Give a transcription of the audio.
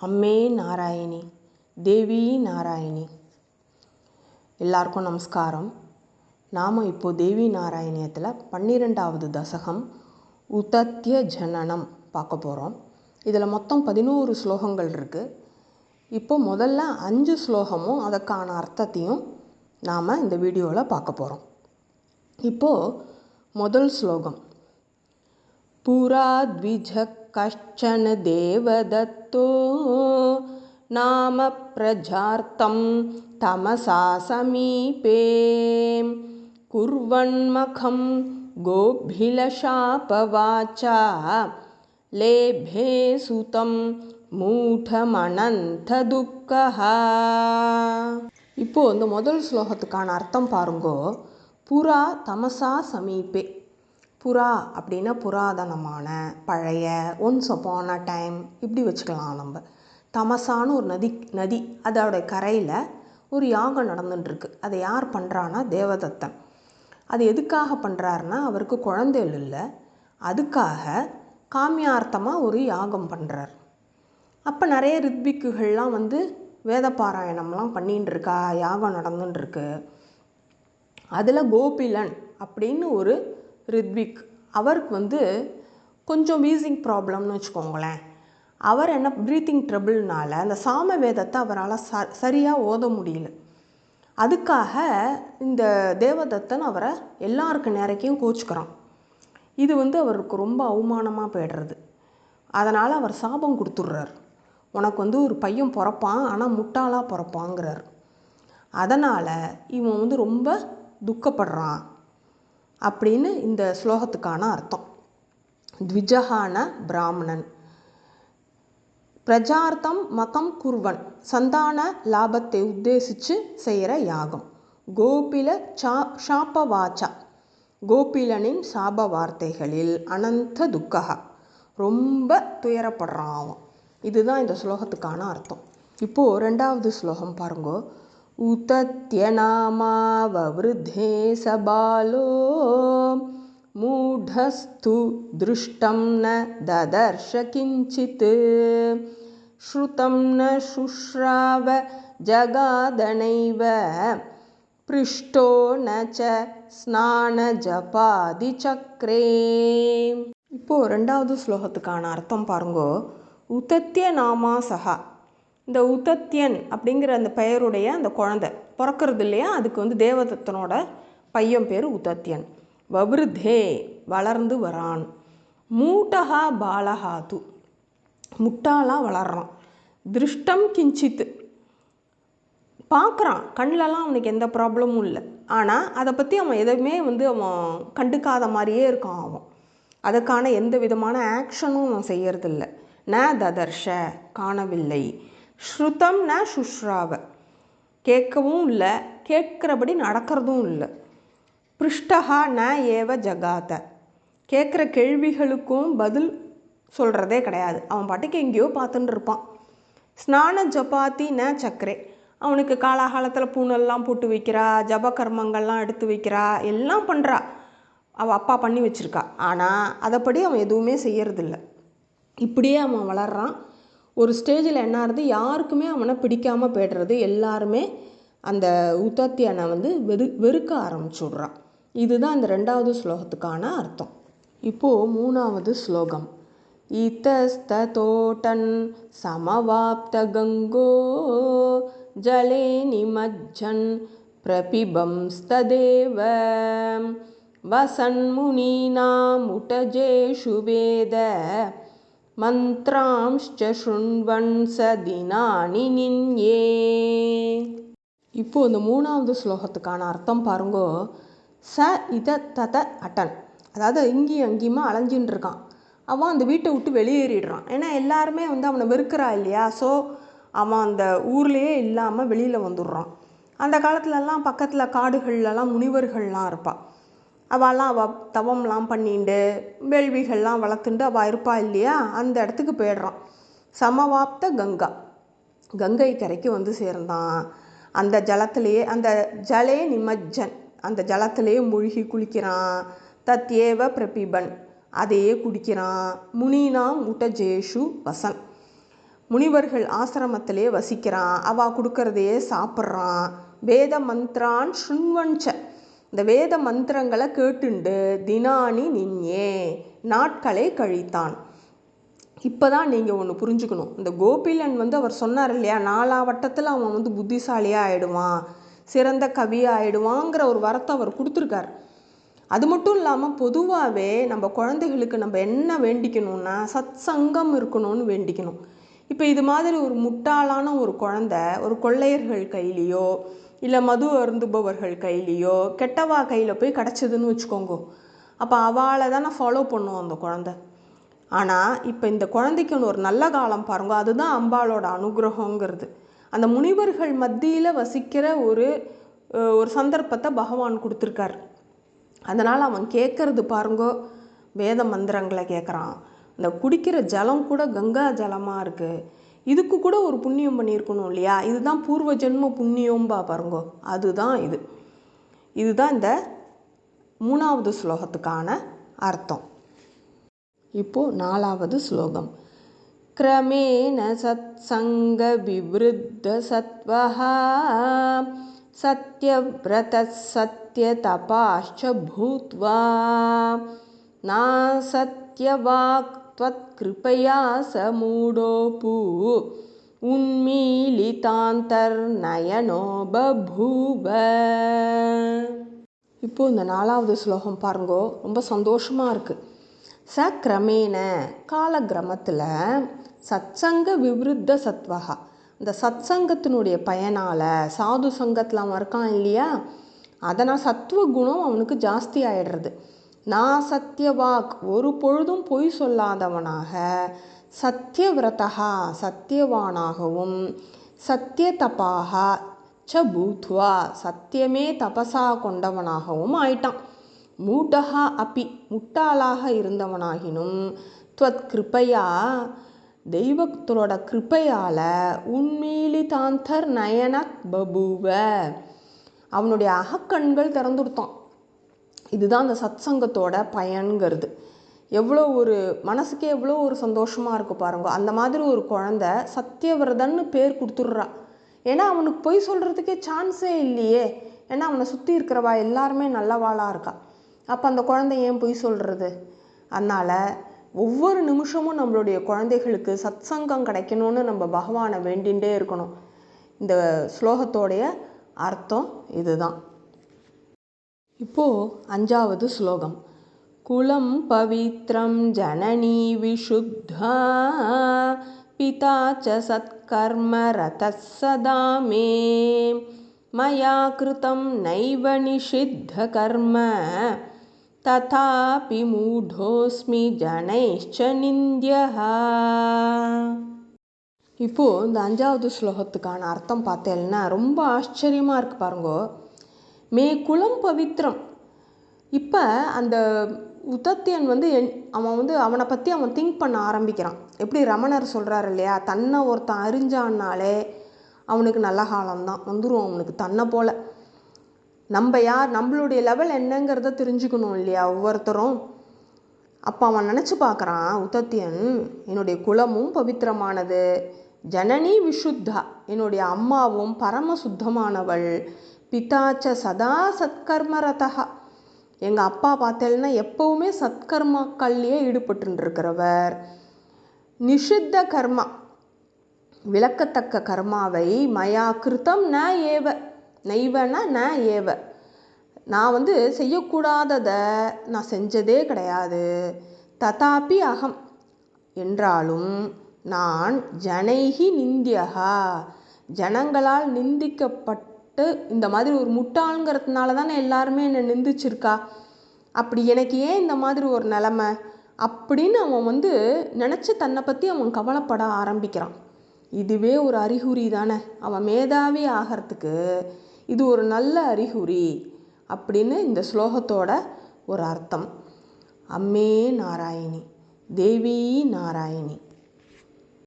அம்மே நாராயணி தேவி நாராயணி. எல்லாருக்கும் நமஸ்காரம். நாம் இப்போது தேவி நாராயணியத்தில் பன்னிரெண்டாவது தசகம் உதத்திய ஜனனம் பார்க்க போகிறோம் இதில் மொத்தம் பதினோரு ஸ்லோகங்கள் இருக்குது இப்போ முதல்ல அஞ்சு ஸ்லோகமும் அதற்கான அர்த்தத்தையும் நாம் இந்த வீடியோவில் பார்க்க போகிறோம் இப்போது முதல் ஸ்லோகம். புராத்விஜக் कश्चन देवदत्तो नाम प्रजार्तं तमसा समीपे कुर्वन्मखं गोभिलशापवाचा लेभे सुतं மூடமனந்ததுக்கஹ இப்போ இந்த முதல் ஸ்லோகத்துக்கான அர்த்தம் பாருங்கோ புறா தமசா சமீபே புறா அப்படின்னா புராதனமான பழைய ஒன்ஸ் அப்பான் டைம் இப்படி வச்சுக்கலாம் நம்ம. தமசான்னு ஒரு நதி நதி அதோடய கரையில் ஒரு யாகம் நடந்துட்டுருக்கு. அதை யார் பண்ணுறான்னா தேவதத்தன். அது எதுக்காக பண்ணுறாருன்னா அவருக்கு குழந்தைகள் இல்லை. அதுக்காக காமியார்த்தமாக ஒரு யாகம் பண்ணுறார் அப்போ நிறைய ரித்விக்குகள்லாம் வந்து வேத பாராயணம்லாம் பண்ணின்னு இருக்கா யாகம் நடந்துட்டுருக்கு. அதில் கோபிலன் அப்படின்னு ஒரு ரித்விக். அவருக்கு வந்து கொஞ்சம் வீசிங் ப்ராப்ளம்னு வச்சுக்கோங்களேன். அவர் என்ன ப்ரீத்திங் ட்ரபிள்னால அந்த சாம வேதத்தை அவரால் ச சரியாக ஓத முடியல. அதுக்காக இந்த தேவதத்தன் அவரை எல்லாருக்கு நேரக்கையும் கோச்சுக்கிறான். இது வந்து அவருக்கு ரொம்ப அவமானமாக போய்டுறது. அதனால் அவர் சாபம் கொடுத்துட்றார். உனக்கு வந்து ஒரு பையன் பிறப்பான் ஆனால் முட்டாளாக பிறப்பாங்கிறார். அதனால் இவன் வந்து ரொம்ப துக்கப்படுறான். அப்படின்னு இந்த ஸ்லோகத்துக்கான அர்த்தம். த்விஜகான பிராமணன். பிரஜார்த்தம் மகம் குர்வன். சந்தான லாபத்தை உத்தேசித்து செய்கிற யாகம். கோபில சா ஷாப்பவாச்சா கோபிலனின் சாப வார்த்தைகளில் அனந்த துக்ககா ரொம்ப துயரப்படுறான் அவன். இதுதான் இந்த ஸ்லோகத்துக்கான அர்த்தம். இப்போது ரெண்டாவது ஸ்லோகம் பாருங்கோ. उतत्यनामाववृद्धे स बालो मूढस्तु दृष्टं न ददर्श किञ्चित् श्रुतं न शुश्राव जगादनैव पृष्टो न च ஸ்நானஜபாதிச்சக்ரே இப்போது ரெண்டாவது ஸ்லோகத்துக்கான அர்த்தம் பாருங்கோ உத்தத்திய நாமா சகா இந்த உதத்தியன் அப்படிங்கிற அந்த பெயருடைய அந்த குழந்தை பிறக்கிறது இல்லையா? அதுக்கு வந்து தேவதத்தனோட பையன் பேர் உதத்தியன். வபிருதே வளர்ந்து வரான். மூட்டகா பாலகாது முட்டாளாக வளர்றான். திருஷ்டம் கிஞ்சித்து. பார்க்குறான் கண்ணிலலாம் அவனுக்கு எந்த ப்ராப்ளமும் இல்லை. ஆனால் அதை பற்றி அவன் எதுவுமே வந்து அவன் கண்டுக்காத மாதிரியே இருக்கான் அவன். அதுக்கான எந்த விதமான ஆக்ஷனும் அவன் செய்யறதில்ல. ந ததர்ஷ காணவில்லை. ஸ்ருதம்னா ந சுஷ்ராவ. கேட்கவும் இல்லை கேட்குறபடி நடக்கிறதும் இல்லை. பிருஷ்டகா ந ஏவ ஜகாத. கேட்குற கேள்விகளுக்கும் பதில் சொல்கிறதே கிடையாது. அவன் பாட்டுக்கு எங்கேயோ பார்த்துட்டு இருப்பான். ஸ்நான ஜபாத்தி ந சக்கரே அவனுக்கு காலாகாலத்தில் பூணெல்லாம் போட்டு வைக்கிறா ஜப கர்மங்கள்லாம் எடுத்து வைக்கிறா எல்லாம் பண்ணுறா அவள் அப்பா பண்ணி வச்சுருக்கா. ஆனால் அதைப்படி அவன் எதுவுமே செய்யறதில்ல. இப்படியே அவன் வளர்றான். ஒரு ஸ்டேஜில் என்ன ஆகிறது யாருக்குமே அவனை பிடிக்காமல் போயிடுறது. எல்லாருமே அந்த உத்தாத்தியனை வந்து வெறு வெறுக்க ஆரம்பிச்சுட்றான் இதுதான் அந்த ரெண்டாவது ஸ்லோகத்துக்கான அர்த்தம். இப்போது மூணாவது ஸ்லோகம். இத்தஸ்தோட்டன் சமவாப்த கங்கோ ஜலே நிமஜ்ஜன் பிரபிபம்ஸ்ததேவ வசன்முனீனாமுட்டஜேஷு வேத. மந்த்ராம்ச்ச சுண்வன் ச தினானி நின்யே. இப்போ இந்த மூணாவது ஸ்லோகத்துக்கான அர்த்தம் பாருங்கோ. ச இத தத அட்டன் அதாவது இங்கேயும் அங்கேயுமா அலைஞ்சின்னு இருக்கான் அவன் அந்த வீட்டை விட்டு வெளியேறிடுறான். ஏன்னா எல்லாருமே வந்து அவனை வெறுக்கிறா இல்லையா? ஸோ அவன் அந்த ஊர்லேயே இல்லாமல் வெளியில் வந்துடுறான். அந்த காலத்துலலாம் பக்கத்தில் காடுகள்லலாம் முனிவர்கள்லாம் இருப்பாள் அவள்லாம் அவள் தவம்லாம் பண்ணிண்டு வேள்விகள்லாம் வளர்த்துண்டு அவள் இருப்பாள் இல்லையா? அந்த இடத்துக்கு போயிடுறான் சமவாப்த கங்கா. கங்கை கரைக்கு வந்து சேர்ந்தான். அந்த ஜலத்திலேயே அந்த ஜலே நிமஜ்ஜன். அந்த ஜலத்திலேயே மூழ்கி குளிக்கிறான். தத்யேவ பிரபிபன். அதையே குடிக்கிறான். முனினாம் உடஜேஷு வசன். முனிவர்கள் ஆசிரமத்திலே வசிக்கிறான். அவா கொடுக்கறதையே சாப்பிட்றான். வேத மந்த்ரான் சுண்வஞ்ச இந்த வேத மந்திரங்களை கேட்டுண்டு தினானி நின்யே நாட்களை கழித்தான். இப்போ தான் நீங்கள் ஒன்று புரிஞ்சுக்கணும். இந்த கோபிலன் வந்து அவர் சொன்னார் இல்லையா நாலா வட்டத்தில் அவன் வந்து புத்திசாலியாக ஆயிடுவான் சிறந்த கவியாக ஆயிடுவாங்கிற ஒரு வரத்தை அவர் கொடுத்துருக்கார். அது மட்டும் இல்லாமல் பொதுவாகவே நம்ம குழந்தைகளுக்கு நம்ம என்ன வேண்டிக்கணும்னா சத் சங்கம் இருக்கணும்னு வேண்டிக்கணும். இப்போ இது மாதிரி ஒரு முட்டாளான ஒரு குழந்தை ஒரு கொள்ளையர்கள் கையிலையோ இல்லை மது அருந்துபவர்கள் கையிலையோ கெட்டவா கையில் போய் கிடச்சிதுன்னு வச்சுக்கோங்க. அப்போ அவளை தானே ஃபாலோ பண்ணும் அந்த குழந்தை. ஆனால் இப்போ இந்த குழந்தைக்குன்னு ஒரு நல்ல காலம் பாருங்க. அதுதான் அம்பாளோட அனுகிரகங்கிறது. அந்த முனிவர்கள் மத்தியில் வசிக்கிற ஒரு ஒரு சந்தர்ப்பத்தை பகவான் கொடுத்துருக்கார். அதனால் அவன் கேட்கறது பாருங்கோ. வேத மந்திரங்களை கேட்குறான் இந்த குடிக்கிற ஜலம் கூட கங்கா ஜலமாக இருக்குது இதுக்கு கூட ஒரு புண்ணியம் பண்ணியிருக்கணும் இல்லையா? இதுதான் பூர்வ ஜென்ம புண்ணியம்பா பாருங்கோ. அதுதான் இது. இதுதான் இந்த மூணாவது ஸ்லோகத்துக்கான அர்த்தம். இப்போ நாலாவது ஸ்லோகம். கிரமேண சத்சங்க விவருத்த சத்வஹா சத்யவிரத சத்யதபாश्च பூத்வா நாசத்யவாக் त्वत्कृपया स मूढोऽपु உன்மீலிதாந்தர்நயனோ பபூவ இப்போ இந்த நாலாவது ஸ்லோகம் பாருங்கோ ரொம்ப சந்தோஷமாக இருக்குது ச கிரமேண காலக்கிரமத்தில் சத்சங்க விவருத்த சத்வகா இந்த சத்சங்கத்தினுடைய பயனால் சாது சங்கத்தில் அவன் இருக்கான் இல்லையா அதனால் சத்துவ குணம் அவனுக்கு ஜாஸ்தி ஆயிடுறது நான் சத்தியவாக் ஒரு பொழுதும் பொய் சொல்லாதவனாக சத்தியவிரதா சத்தியவானாகவும் சத்தியதபாக ச பூத்வா சத்தியமே தபசா கொண்டவனாகவும் ஆயிட்டான். மூடகா அப்பி முட்டாளாக இருந்தவனாகினும் துவத் கிருப்பையா தெய்வத்தோட கிருப்பையால் உண்மீலிதாந்தர் நயன பபுவ. அவனுடைய அகக்கண்கள் திறந்துடுத்தான் இதுதான் அந்த சத்சங்கத்தோட பயன்கிறது. எவ்வளோ ஒரு மனசுக்கே எவ்வளோ ஒரு சந்தோஷமாக இருக்குது பாருங்கள் அந்த மாதிரி ஒரு குழந்தை சத்தியவிரதன்னு பேர் கொடுத்துட்றா. ஏன்னா அவனுக்கு பொய் சொல்கிறதுக்கே சான்ஸே இல்லையே. ஏன்னா அவனை சுற்றி இருக்கிறவா எல்லாருமே நல்லவாளாக இருக்கா. அப்போ அந்த குழந்தை ஏன் பொய் சொல்கிறது அதனால் ஒவ்வொரு நிமிஷமும் நம்மளுடைய குழந்தைகளுக்கு சத்சங்கம் கிடைக்கணும்னு நம்ம பகவானை வேண்டிகிட்டே இருக்கணும். இந்த ஸ்லோகத்தோடைய அர்த்தம் இதுதான். இப்போது அஞ்சாவது ஸ்லோகம். குலம் பவித்ரம் ஜனனி விஷுத்தா பிதா ச சத்கர்ம ரதः சதா மே. மயா கிருதம் நைவ நிஷித்த கர்ம ததாபி மூடோஸ்மி ஜனைஷ்ச நிந்தியः இப்போது இந்த அஞ்சாவது ஸ்லோகத்துக்கான அர்த்தம் பார்த்தேன்னா ரொம்ப ஆச்சரியமாக இருக்கு பாருங்கோ. மே குலம் பவித்ரம். இப்போ அந்த உதத்தியன் வந்து என் அவன் வந்து அவனை பற்றி அவன் திங்க் பண்ண ஆரம்பிக்கிறான். எப்படி ரமணர் சொல்கிறாரு இல்லையா? தன்னை ஒருத்தன் அறிஞ்சான்னாலே அவனுக்கு நல்ல காலம்தான். வந்துடும் அவனுக்கு தன்னை போல். நம்ம யார் நம்மளுடைய லெவல் என்னங்கிறத தெரிஞ்சுக்கணும் இல்லையா ஒவ்வொருத்தரும். அப்போ அவன் நினச்சி பார்க்குறான் உதத்தியன் என்னுடைய குலமும் பவித்திரமானது. ஜனனி விஷுத்தா என்னுடைய அம்மாவும் பரம சுத்தமானவள் பிதாச்ச சதா சத்கர்மரதா எங்கள் அப்பா பார்த்தேன்னா எப்போவுமே சத்கர்மாக்கள்லேயே ஈடுபட்டுருக்கிறவர் நிஷித்த கர்மா விளக்கத்தக்க கர்மாவை மயா கிருத்தம் ந ஏவ. நெய்வனா ந ஏவ. நான் வந்து செய்யக்கூடாததை நான் செஞ்சதே கிடையாது. ததாபி அகம். என்றாலும் நான் ஜனைகி நிந்தியகா ஜனங்களால் நிந்திக்கப்பட்ட இந்த மாதிரி ஒரு முட்டாளுங்கிறதுனால தானே எல்லாருமே என்னை நிந்திச்சிருக்கா? அப்படி எனக்கு ஏன் இந்த மாதிரி ஒரு நிலமை? அப்படின்னு அவன் வந்து நினச்சி தன்னை பற்றி அவன் கவலைப்பட ஆரம்பிக்கிறான். இதுவே ஒரு அறிகுறி தானே. அவன் மேதாவி ஆகிறதுக்கு இது ஒரு நல்ல அறிகுறி அப்படின்னு இந்த ஸ்லோகத்தோட ஒரு அர்த்தம். அம்மே நாராயணி தேவி நாராயணி.